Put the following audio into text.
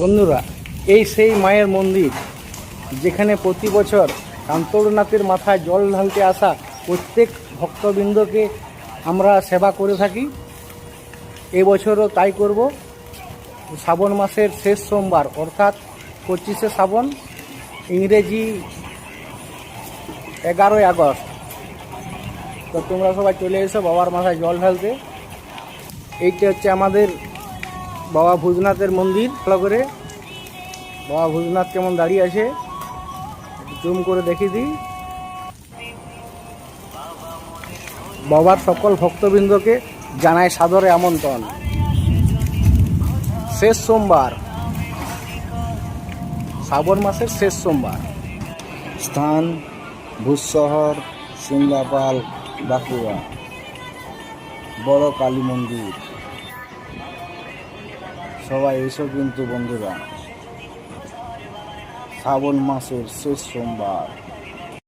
বন্ধুরা, এই সেই মায়ের মন্দির, যেখানে প্রতি বছর কান্তরনাথের মাথায় জল ঢালতে আসা প্রত্যেক ভক্তবৃন্দকে আমরা সেবা করে থাকি। এবছরও তাই করব। শ্রাবণ মাসের শেষ সোমবার, অর্থাৎ পঁচিশে শ্রাবণ, ইংরেজি এগারোই আগস্ট। তো তোমরা সবাই চলে এসো বাবার মাথায় জল ঢালতে। এইটা হচ্ছে আমাদের বাবা ভূতনাথের মন্দির, ভালো করে। বাবা ভূতনাথ কেমন দাঁড়িয়ে আছে? জুম করে দেখিয়ে দিই। বাবার সকল ভক্তবৃন্দকে জানায় সাদরে আমন্ত্রণ। শেষ সোমবার। শ্রাবণ মাসের শেষ সোমবার। স্থান ভূশহর সিমলাপাল বাঁকুড়া। বড় কালী মন্দির। সবাই এসো কিন্তু বন্ধুরা। শ্রাবণ মাসের শেষ সোমবার।